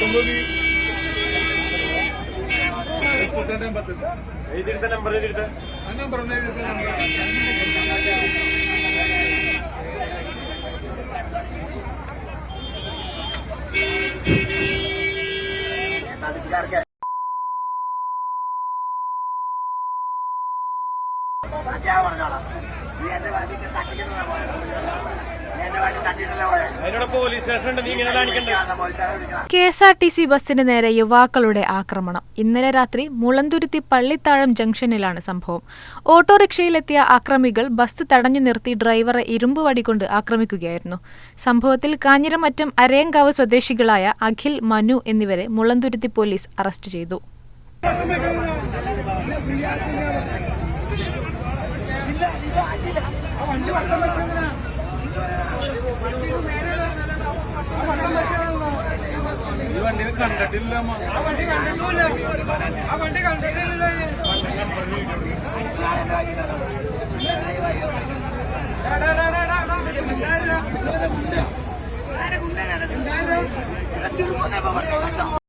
പത്തൊമ്പത്. എഴുതിയെടുത്ത നമ്പർ എഴുതിയെടുത്ത ആ നമ്പർ ഒന്ന് എഴുതി നമ്പർ. അതിനോട് പോലീസ് സ്റ്റേഷൻ ഉണ്ട് നീ ഇങ്ങനെ കാണിക്കണ്ടേ K S R T C ബസിന് നേരെ യുവാക്കളുടെ ആക്രമണം. ഇന്നലെ രാത്രി മുളന്തുരുത്തി പള്ളിത്താഴം ജംഗ്ഷനിലാണ് സംഭവം. ഓട്ടോറിക്ഷയിലെത്തിയ ആക്രമികൾ ബസ് തടഞ്ഞു നിർത്തി ഡ്രൈവറെ ഇരുമ്പ് വടികൊണ്ട് ആക്രമിക്കുകയായിരുന്നു. സംഭവത്തിൽ കാഞ്ഞിരമറ്റം അരയങ്കാവ് സ്വദേശികളായ അഖിൽ മനു എന്നിവരെ മുളന്തുരുത്തി പോലീസ് അറസ്റ്റ് ചെയ്തു. ഈ വണ്ടിനെ കണ്ടിട്ടില്ല ആ വണ്ടി കണ്ടിട്ടില്ല. ആ വണ്ടി കണ്ടിട്ടില്ല. ഉണ്ടായില്ല ഉണ്ടായില്ല